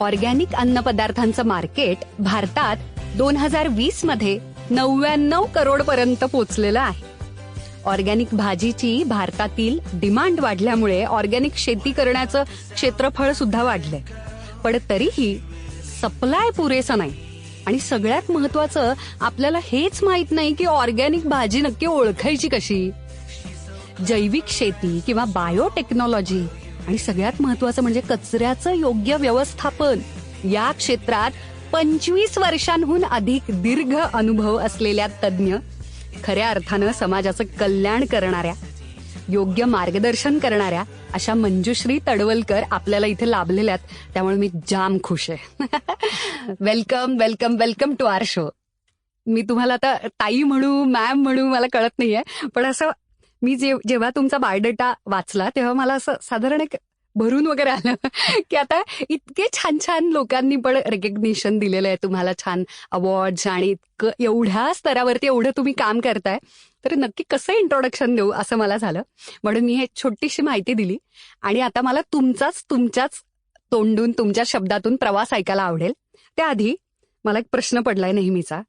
Organic अन्नपदार्थांचं market भारतात दोन हजार वीसमध्ये नव्याण्णव करोड पर्यंत पोहोचलेलं आहे. ऑर्गॅनिक भाजीची भारतातील डिमांड वाढल्यामुळे ऑर्गॅनिक शेती करण्याचं क्षेत्रफळ सुद्धा वाढलंय. पण तरीही सप्लाय पुरेसा नाही. आणि सगळ्यात महत्वाचं आपल्याला हेच माहीत नाही की ऑर्गॅनिक भाजी नक्की ओळखायची कशी? जैविक शेती किंवा बायोटेक्नॉलॉजी आणि सगळ्यात महत्वाचं म्हणजे कचऱ्याचं योग्य व्यवस्थापन. या क्षेत्रात पंचवीस वर्षांहून अधिक दीर्घ अनुभव असलेल्या तज्ज्ञ खऱ्या अर्थानं समाजाचं कल्याण करणाऱ्या योग्य मार्गदर्शन करणाऱ्या अशा मंजुश्री तडवलकर आपल्याला इथे लाभलेल्या आहेत. त्यामुळे मी जाम खुश आहे. Welcome welcome welcome to our show मी तुम्हाला आता ताई म्हणू मॅम म्हणू मला कळत नाहीये. पण असं मी जे जेव्हा तुमचा बायोडेटा वाचला तेव्हा मला असं साधारण एक भरून वगैरे आलं की आता इतके छान छान लोकांनी पण रेकग्निशन दिलेलं आहे तुम्हाला छान अवॉर्ड्स आणि इतकं एवढ्या स्तरावरती एवढं तुम्ही काम करताय. तर नक्की कसं इंट्रोडक्शन देऊ असं मला झालं. म्हणून मी हे छोटीशी माहिती दिली. आणि आता मला तुमचाच तुमच्याच तोंडून तुमच्या शब्दातून प्रवास ऐकायला आवडेल. त्याआधी मला एक प्रश्न पडलाय नेहमीचा.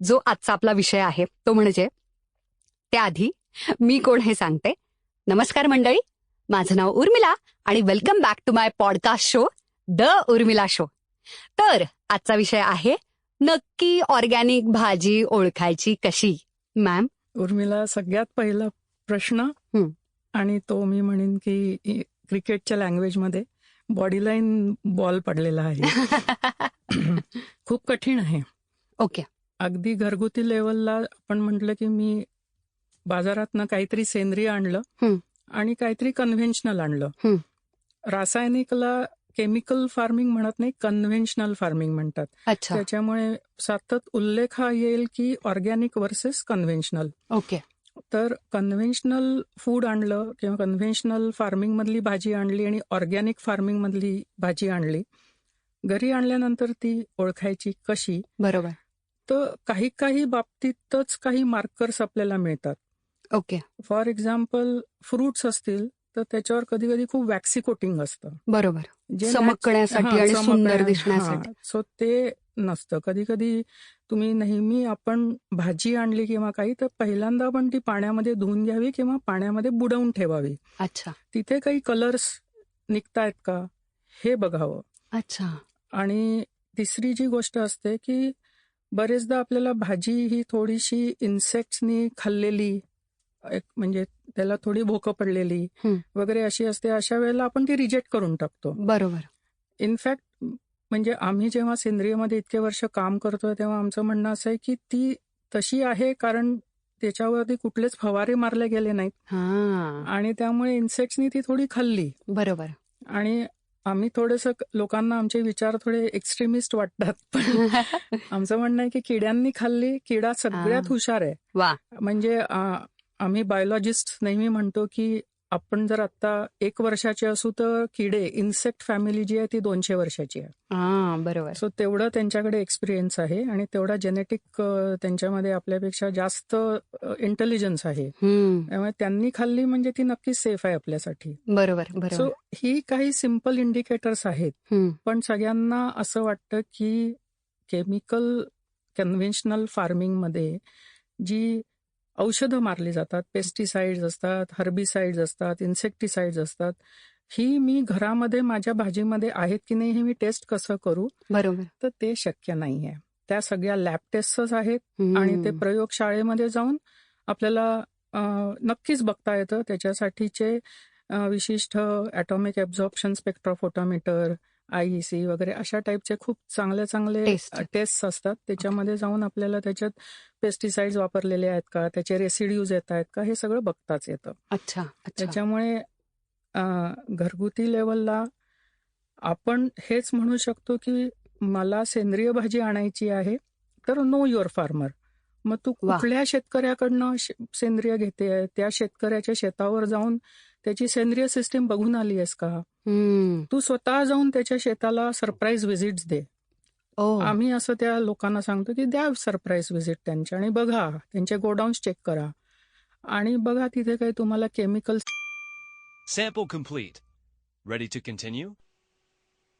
जो आजचा आपला विषय आहे तो म्हणजे त्याआधी मी कोण हे सांगते? नमस्कार मंडळी माझं नाव उर्मिला आणि welcome back to my podcast show the Urmila show तर आजचा विषय आहे नक्की ऑर्गॅनिक भाजी ओळखायची कशी? मॅम उर्मिला सगळ्यात पहिला प्रश्न. आणि तो मी म्हणेन की क्रिकेटच्या लँग्वेजमध्ये बॉडी लाईन बॉल पडलेला आहे. खूप कठीण आहे. ओके अगदी घरगुती लेवलला आपण म्हटलं की मी बाजारातनं काहीतरी सेंद्रिय आणलं. आणि काहीतरी कन्व्हेन्शनल आणलं. रासायनिकला केमिकल फार्मिंग म्हणत नाही कन्व्हेन्शनल फार्मिंग म्हणतात. अच्छा. त्याच्यामुळे सतत उल्लेख हा येईल की ऑर्गॅनिक वर्सेस कन्व्हेन्शनल ओके. तर कन्व्हेन्शनल फूड आणलं किंवा कन्व्हेन्शनल फार्मिंग मधली भाजी आणली आणि ऑर्गॅनिक फार्मिंग मधली भाजी आणली घरी आणल्यानंतर ती ओळखायची कशी? बरोबर. तर काही काही बाबतीतच काही मार्कर्स आपल्याला मिळतात. ओके. फॉर एक्झाम्पल फ्रुट्स असतील तर त्याच्यावर कधी कधी खूप वॅक्सी कोटिंग असतं. बरोबर. चमकण्यासाठी आणि सुंदर. दिसण्यासाठी. सो ते नसतं. कधी कधी तुम्ही नेहमी आपण भाजी आणली किंवा काही तर पहिल्यांदा आपण ती पाण्यामध्ये धुवून घ्यावी किंवा पाण्यामध्ये बुडवून ठेवावी. अच्छा. तिथे काही कलर्स निघतायत का? हे बघावं. अच्छा. आणि तिसरी जी गोष्ट असते की बरेचदा आपल्याला भाजी ही थोडीशी इन्सेक्ट्सनी खाल्लेली एक म्हणजे त्याला थोडी भोकं पडलेली. वगैरे अशी असते अशा वेळेला आपण ती रिजेक्ट करून टाकतो. बरोबर. इनफॅक्ट म्हणजे आम्ही जेव्हा सेंद्रियमध्ये इतके वर्ष काम करतोय तेव्हा आमचं म्हणणं असं आहे की ती तशी आहे कारण त्याच्यावरती कुठलेच फवारे मारले गेले नाहीत. आणि त्यामुळे इन्सेक्ट्सनी ती थोडी खाल्ली. बरोबर. आणि आम्ही थोडंसं लोकांना आमचे विचार थोडे एक्स्ट्रीमिस्ट वाटतात. पण आमचं म्हणणं आहे की किड्यांनी खाल्ली किडा सगळ्यात. हुशार आहे. म्हणजे आम्ही बायोलॉजिस्ट नेहमी म्हणतो की आपण जर आता एक वर्षाचे असू तर किडे इन्सेक्ट फॅमिली जी आहे ती दोनशे वर्षाची आहे. बरोबर. सो तेवढं त्यांच्याकडे एक्सपिरियन्स आहे आणि तेवढा जेनेटिक त्यांच्यामध्ये आपल्यापेक्षा जास्त इंटेलिजन्स आहे. त्यामुळे त्यांनी खाल्ली म्हणजे ती नक्कीच सेफ आहे आपल्यासाठी. बरोबर सो ही काही सिंपल इंडिकेटर्स आहेत. पण सगळ्यांना असं वाटतं की केमिकल कन्व्हेन्शनल फार्मिंगमध्ये जी औषधं मारली जातात पेस्टिसाइड्स असतात हर्बिसाइड्स असतात इन्सेक्टिसाइड्स असतात. ही मी घरामध्ये माझ्या भाजीमध्ये आहेत की नाही हे मी टेस्ट कसं करू? बरोबर. तर ते शक्य नाही आहे त्या सगळ्या लॅब टेस्टच आहेत. आणि ते प्रयोगशाळेमध्ये जाऊन आपल्याला नक्कीच बघता येतं. त्याच्यासाठीचे विशिष्ट ॲटॉमिक ॲब्झॉर्प्शन स्पेक्ट्रोफोटोमीटर आयईसी वगैरे अशा टाईपचे खूप चांगले चांगले. टेस्ट. असतात. त्याच्यामध्ये जाऊन आपल्याला त्याच्यात पेस्टिसाइड्स वापरलेले आहेत का? त्याचे रेसिड्यूज येत आहेत का? हे सगळं बघताच येतं. अच्छा अच्छा. त्याच्यामुळे घरगुती लेवलला आपण हेच म्हणू शकतो की मला सेंद्रिय भाजी आणायची आहे तर नो युअर फार्मर. मग तू. कुठल्या शेतकऱ्याकडनं सेंद्रिय घेते? त्या शेतकऱ्याच्या शेतावर जाऊन त्याची सेंद्रिय सिस्टीम बघून आली आहेस का? तू स्वतः जाऊन त्याच्या शेताला सरप्राईज व्हिजिट्स दे. ओ. आम्ही असं त्या लोकांना सांगतो की द्या सरप्राईज व्हिजिट त्यांच्या आणि बघा त्यांचे गोडाऊन्स चेक करा. आणि बघा तिथे काही तुम्हाला chemical Sample complete. Ready to continue?